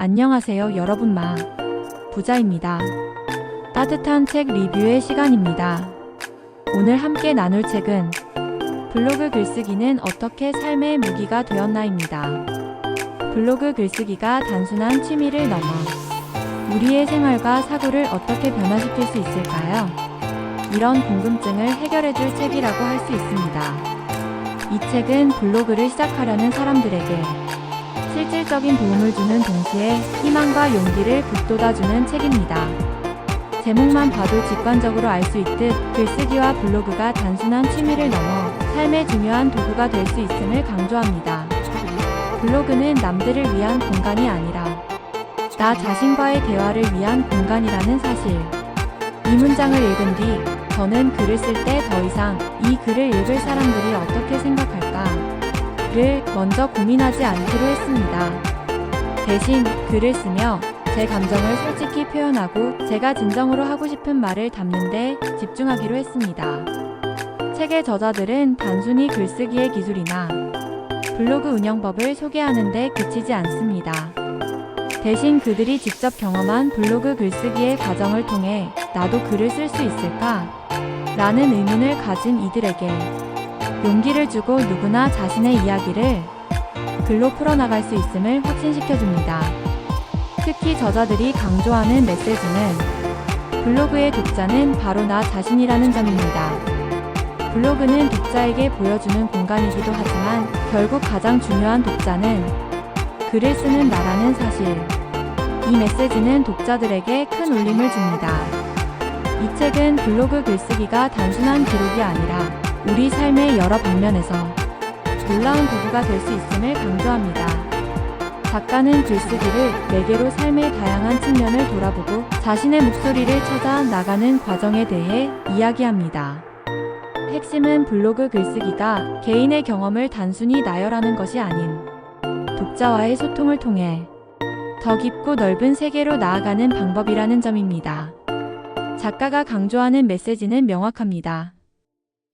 안녕하세요 여러분 마 부자입니다. 따뜻한 책 리뷰의 시간입니다. 오늘 함께 나눌 책은 블로그 글쓰기는 어떻게 삶의 무기가 되었나입니다. 블로그 글쓰기가 단순한 취미를 넘어 우리의 생활과 사고를 어떻게 변화시킬 수 있을까요? 이런 궁금증을 해결해줄 책이라고 할 수 있습니다. 이 책은 블로그를 시작하려는 사람들에게 실질적인 도움을 주는 동시에 희망과 용기를 북돋아주는 책입니다. 제목만 봐도 직관적으로 알 수 있듯 글쓰기와 블로그가 단순한 취미를 넘어 삶의 중요한 도구가 될 수 있음을 강조합니다. 블로그는 남들을 위한 공간이 아니라 나 자신과의 대화를 위한 공간이라는 사실. 이 문장을 읽은 뒤 저는 글을 쓸 때 더 이상 이 글을 읽을 사람들이 어떻게 생각할까 를 먼저 고민하지 않기로 했습니다. 대신 글을 쓰며 제 감정을 솔직히 표현하고 제가 진정으로 하고 싶은 말을 담는데 집중하기로 했습니다. 책의 저자들은 단순히 글쓰기의 기술이나 블로그 운영법을 소개하는데 그치지 않습니다. 대신 그들이 직접 경험한 블로그 글쓰기의 과정을 통해 나도 글을 쓸 수 있을까? 라는 의문을 가진 이들에게 용기를 주고 누구나 자신의 이야기를 글로 풀어나갈 수 있음을 확신시켜줍니다. 특히 저자들이 강조하는 메시지는 블로그의 독자는 바로 나 자신이라는 점입니다. 블로그는 독자에게 보여주는 공간이기도 하지만 결국 가장 중요한 독자는 글을 쓰는 나라는 사실. 이 메시지는 독자들에게 큰 울림을 줍니다. 이 책은 블로그 글쓰기가 단순한 기록이 아니라 우리 삶의 여러 방면에서 놀라운 도구가 될 수 있음을 강조합니다. 작가는 글쓰기를 매개로 삶의 다양한 측면을 돌아보고 자신의 목소리를 찾아 나가는 과정에 대해 이야기합니다. 핵심은 블로그 글쓰기가 개인의 경험을 단순히 나열하는 것이 아닌 독자와의 소통을 통해 더 깊고 넓은 세계로 나아가는 방법이라는 점입니다. 작가가 강조하는 메시지는 명확합니다.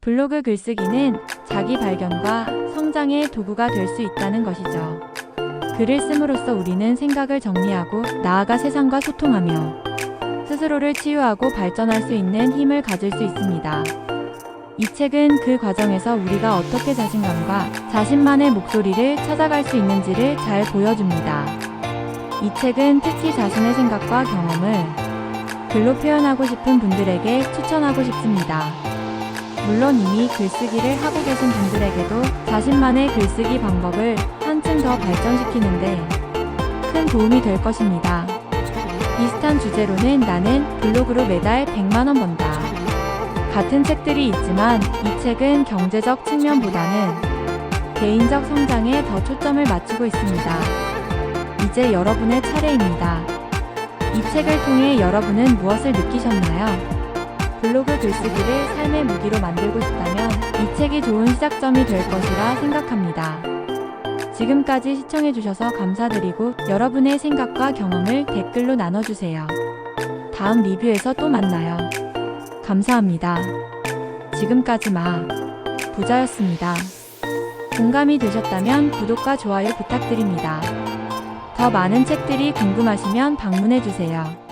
블로그 글쓰기는 자기 발견과 성장의 도구가 될 수 있다는 것이죠. 글을 씀으로써 우리는 생각을 정리하고 나아가 세상과 소통하며 스스로를 치유하고 발전할 수 있는 힘을 가질 수 있습니다. 이 책은 그 과정에서 우리가 어떻게 자신감과 자신만의 목소리를 찾아갈 수 있는지를 잘 보여줍니다. 이 책은 특히 자신의 생각과 경험을 글로 표현하고 싶은 분들에게 추천하고 싶습니다. 물론 이미 글쓰기를 하고 계신 분들에게도 자신만의 글쓰기 방법을 한층 더 발전시키는데 큰 도움이 될 것입니다. 비슷한 주제로는 나는 블로그로 매달 100만원 번다. 같은 책들이 있지만 이 책은 경제적 측면보다는 개인적 성장에 더 초점을 맞추고 있습니다. 이제 여러분의 차례입니다. 이 책을 통해 여러분은 무엇을 느끼셨나요? 블로그 글쓰기를 삶의 무기로 만들고 싶다면 이 책이 좋은 시작점이 될 것이라 생각합니다. 지금까지 시청해주셔서 감사드리고 여러분의 생각과 경험을 댓글로 나눠주세요. 다음 리뷰에서 또 만나요. 감사합니다. 지금까지 마 부자였습니다. 공감이 되셨다면 구독과 좋아요 부탁드립니다. 더 많은 책들이 궁금하시면 방문해주세요.